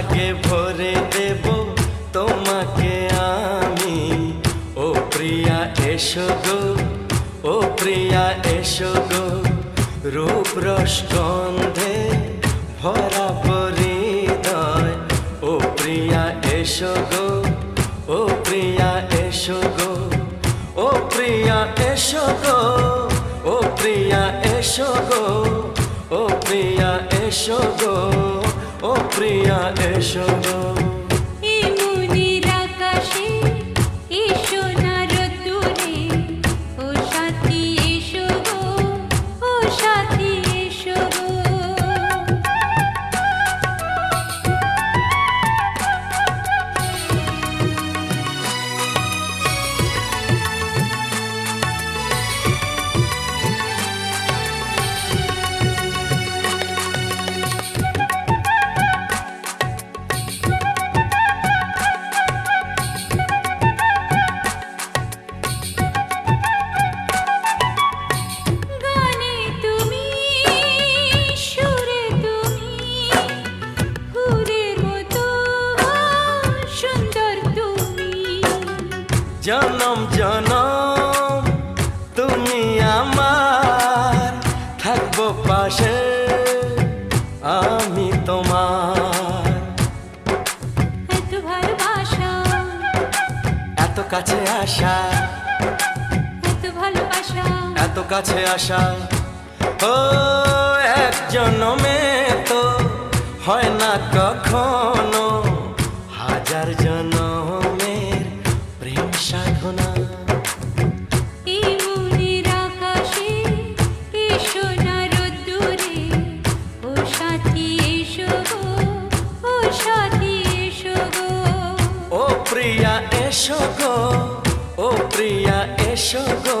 আগে ভরে দেব, তোমাকে আমি। ও প্রিয়া, এসো গো, ও প্রিয়া, এসো গো। রূপ রস গন্ধে ভরা পরিদয়। ও প্রিয়া, এসো গো, ও প্রিয়া, এসো গো। ও প্রিয়া, এসো গো, ও প্রিয়া, এসো গো, ও প্রিয়া, এসো গো। প্রিয়া এসো আসা ও এক জনমে তো হয় না কখনো হাজার জনমের প্রেম সাধনা। প্রিয়া এসো গো ও প্রিয়া এসো গো।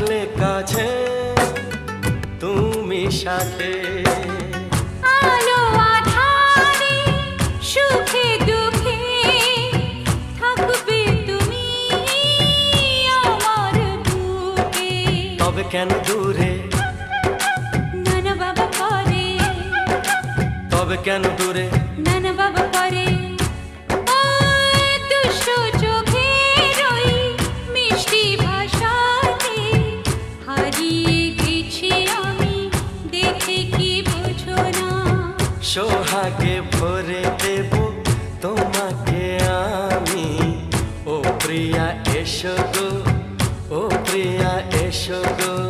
থাকলে কাছে তুমি সাথে। আলো আধারে সুখে দুঃখে থাকবে তুমি আমার বুকে। তবে কেন দূরে? নানা বাবা করে তবে কেন দূরে? সোহাগে ভরে দেব তোমাকে আমি। ও প্রিয়া এসো গো ও প্রিয়া এসো গো।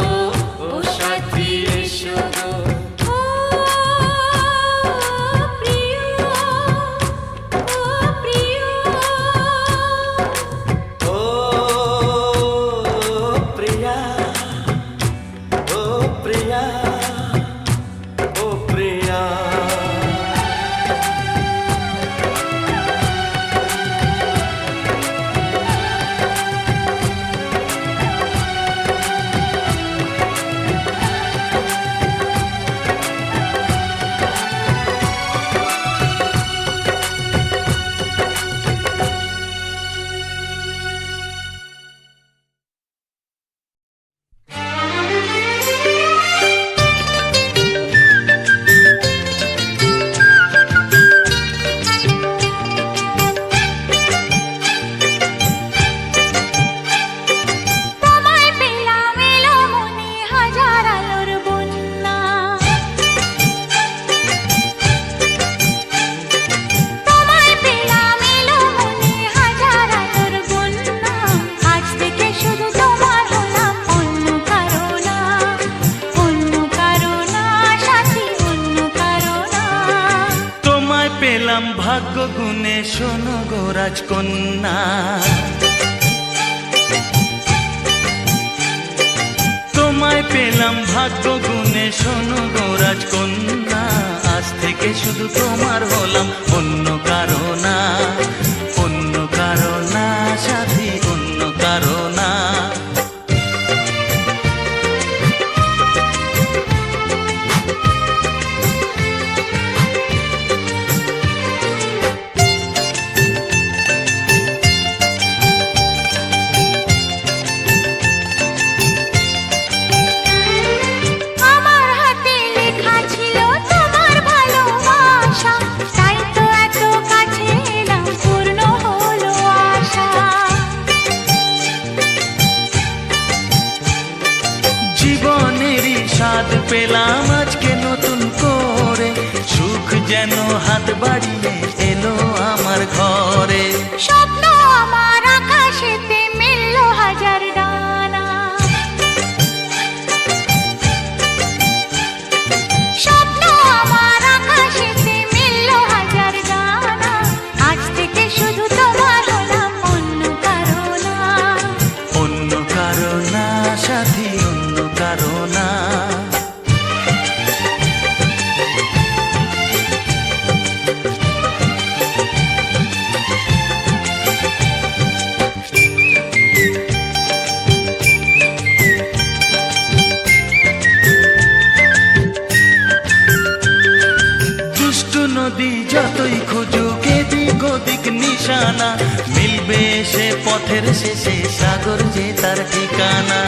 পথের শেষে সাগর যে তার ঠিকানা।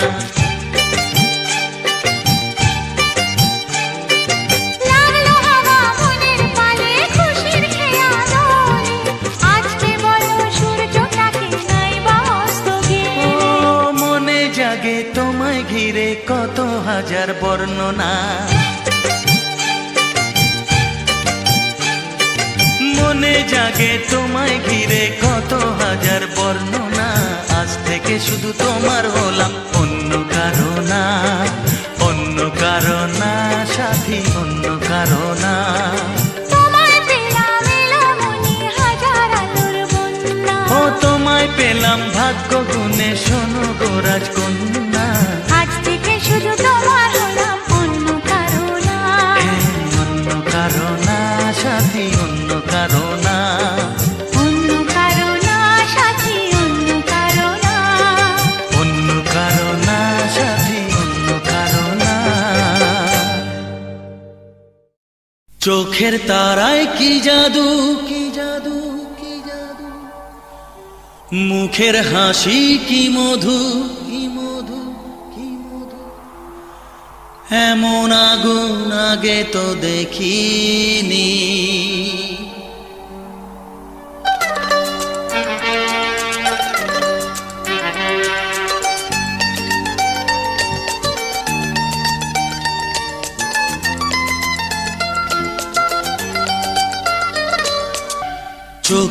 মনে জাগে তোমায় ঘিরে কত হাজার বর্ণনা। মনে জাগে তোমায় ঘিরে কত হাজার বর্ণনা। আজ থেকে শুধু তোমার হলাম অন্য কারও না অন্য কারও না সাথী অন্য কারও না তোমায় পেলাম ভাগ্য গুণে শোনো গো চোখের তারায় কি জাদু? কি জাদু কি জাদু? মুখের হাসি কি মধু? কি মধু কি মধু? এমন আগুন আগে তো দেখিনি।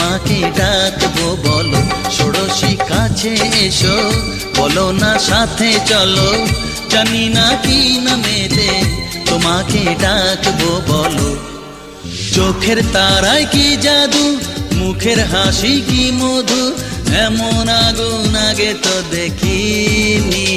তোমাকে ডাকবো বলো, ষোড়শী কাছে এসো। বলো না সাথে চলো, জানি না কি নামেতে তোমাকে ডাকবো বলো। চোখের তারায় কি জাদু, মুখের হাসি কি মধু, এমন আগুন আগে তো দেখিনি।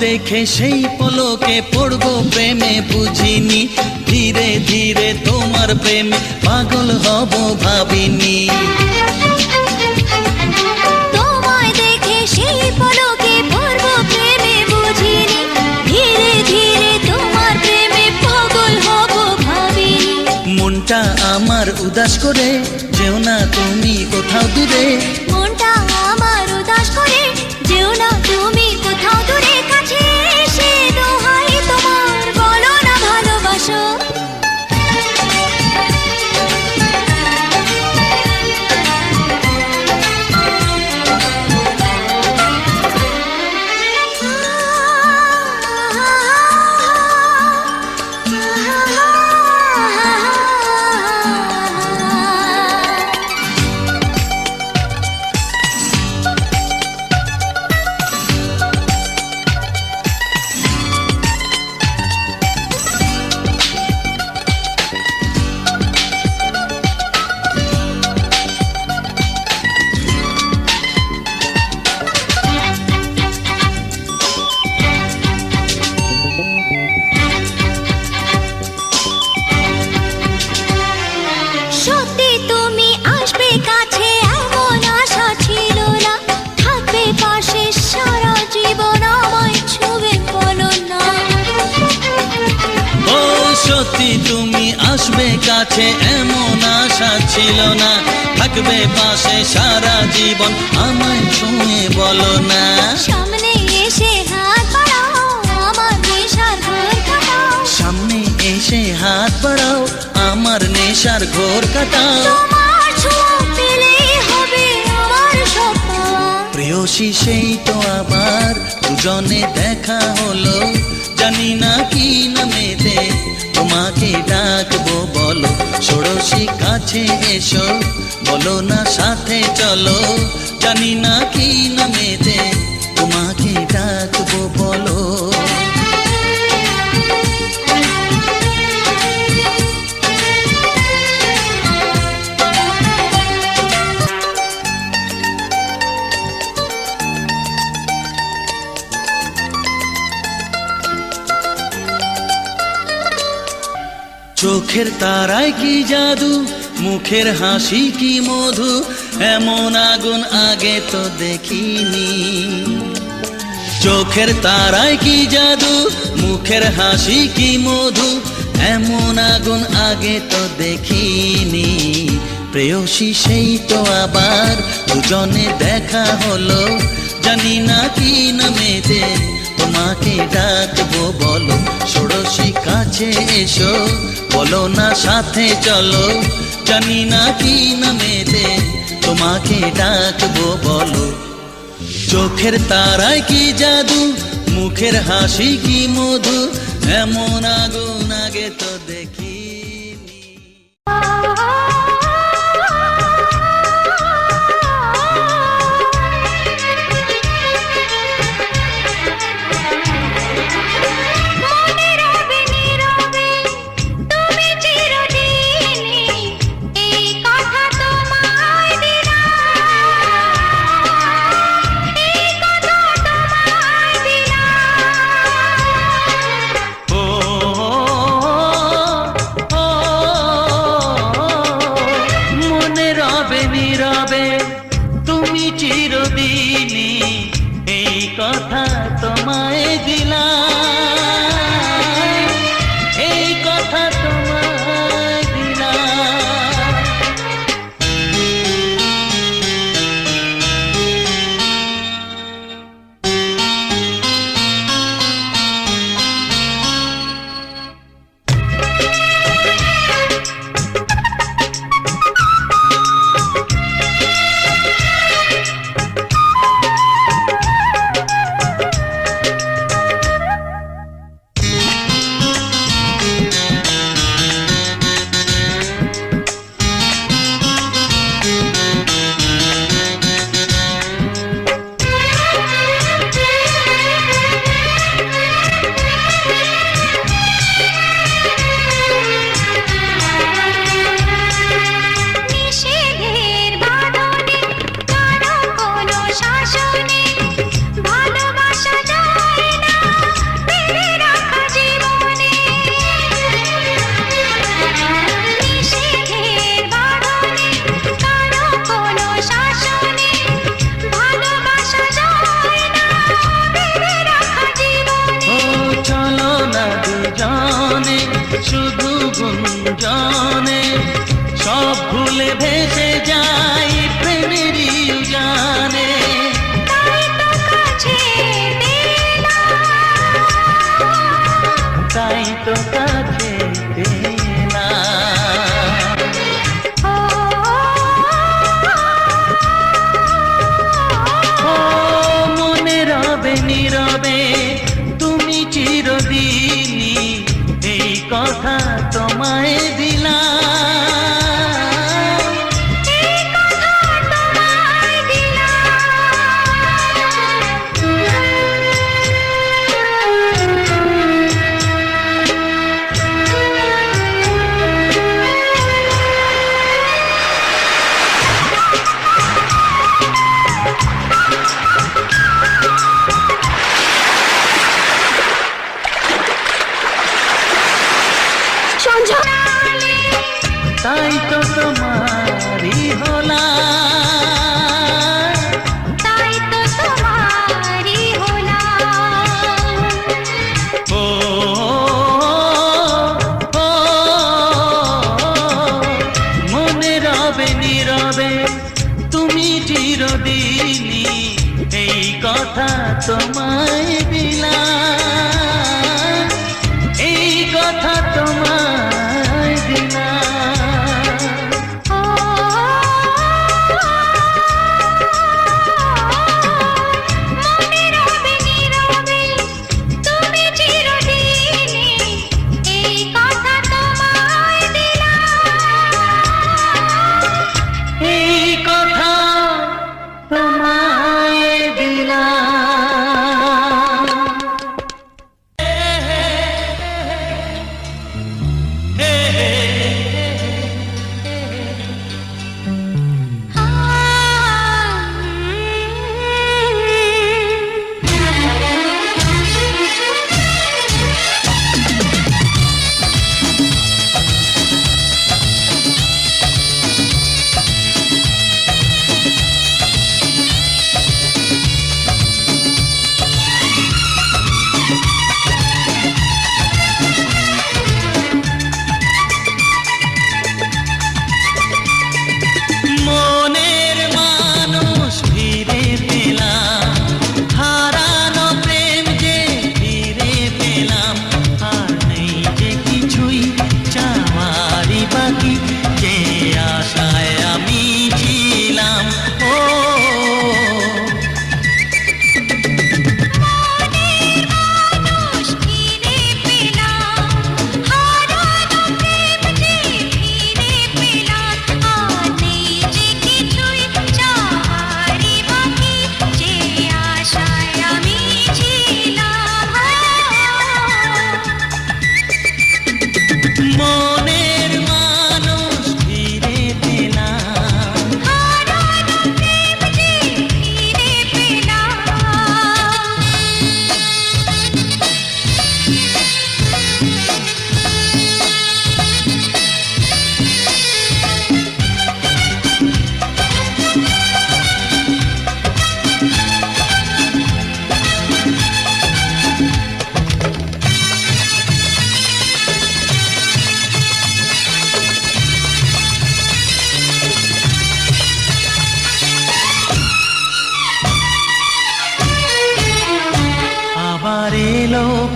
দেখে সেই পলকে পড়ব প্রেমে বুঝিনি। ধীরে ধীরে তোমার প্রেমে পাগল হব ভাবিনি। মনটা আমার উদাস করে যেও না তুমি কোথাও দূরে। মনটা আসবে কাছে এমন আশা ছিল না। থাকবে পাশে সারা জীবন আমায় ছুঁয়ে বলো না। সামনে এসে হাত বাড়াও আমার নেশার ঘর কাটাও। সামনে এসে হাত বাড়াও আমার নেশার ঘোর কাটাও। প্রেয়সী সেই তো আবার দুজনে দেখা হলো। জানি না কি নামেতে চলো, জানি না কি নামেতে তোমাকে ডাকবো, বলো। চোখের তারায় কি জাদু, মুখের হাসি কি মধু এমন আগুন আগে তো দেখিনি। চোখের তারায় কি জাদু, মুখের হাসি কি মধু, এমন আগুন আগে তো দেখিনি। প্রেয়সী সেই তো আবার দুজনে দেখা হলো। জানি না কি নামেতে তোমাকে ডাকবো বলো, ষোড়শী কাছে এসো, বলো না সাথে চলো। জানি না কি নামেতে তোমাকে ডাকবো বলো। চোখের তারায় কি জাদু, মুখের হাসি কি মধু, এমন আগুন আগে তো দেখিনি।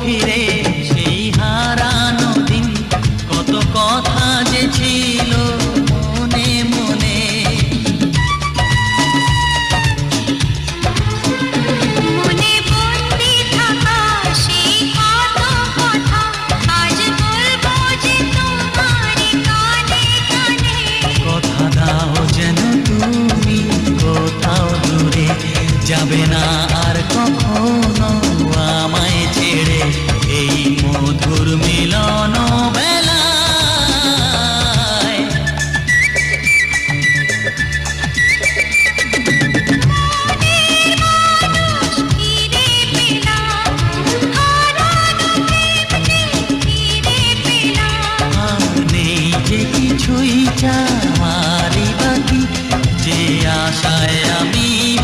போகிறேன் চাওয়ারই বাকি যে আশায় আমি